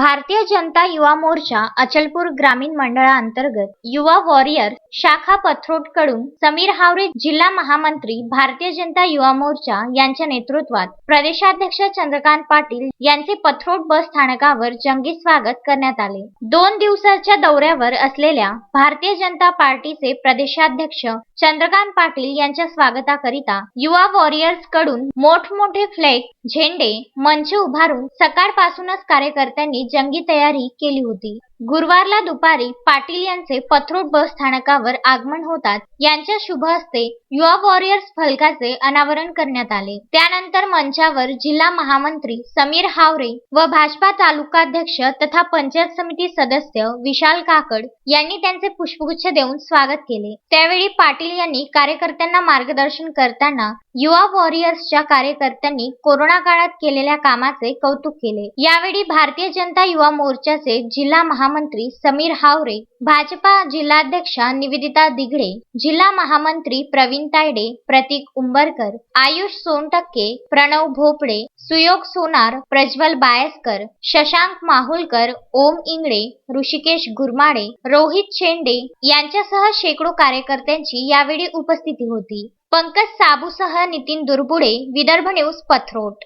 भारतीय जनता युवा मोर्चा अचलपूर ग्रामीण मंडळाअंतर्गत युवा वॉरियर शाखा पथरोटकडून समीर हावरे जिल्हा महामंत्री भारतीय जनता युवा मोर्चा यांच्या नेतृत्वात प्रदेशाध्यक्ष चंद्रकांत पाटील यांचे पथरोट बस स्थानकावर जंगी स्वागत करण्यात आले. दोन दिवसाच्या दौऱ्यावर असलेल्या भारतीय जनता पार्टीचे प्रदेशाध्यक्ष चंद्रकांत पाटील यांच्या स्वागताकरिता युवा वॉरियर्सकडून मोठमोठे फ्लॅग झेंडे मंच उभारून सकाळपासूनच कार्यकर्त्यांनी जंगी तयारी केली होती. गुरुवारला दुपारी पाटील यांचे पथरोड बस स्थानकावर आगमन होताच यांच्या शुभ हस्ते युवा वॉरियर्स फलकाचे अनावरण करण्यात आले. त्यानंतर मंचावर जिल्हा महामंत्री समीर हावरे व भाजपा तालुकाध्यक्ष तथा पंचायत समिती सदस्य विशाल काकड यांनी त्यांचे पुष्पगुच्छ देऊन स्वागत केले. त्यावेळी पाटील यांनी कार्यकर्त्यांना मार्गदर्शन करताना युवा वॉरियर्सच्या कार्यकर्त्यांनी कोरोना काळात केलेल्या कामाचे कौतुक केले. यावेळी भारतीय जनता युवा मोर्चाचे जिल्हा महा महामंत्री समीर हावरे भाजपा जिल्हाध्यक्षा निवेदिता दिघडे जिल्हा महामंत्री प्रवीण तायडे प्रतीक उंबरकर आयुष सोनटक्के प्रणव भोपडे सुयोग सोनार प्रज्वल बायस्कर शशांक माहुलकर ओम इंगळे ऋषिकेश गुरमाडे रोहित शेंडे यांच्यासह शेकडो कार्यकर्त्यांची यावेळी उपस्थिती होती. पंकज साबूसह नितीन दुर्बुडे विदर्भ न्यूज पथरोट.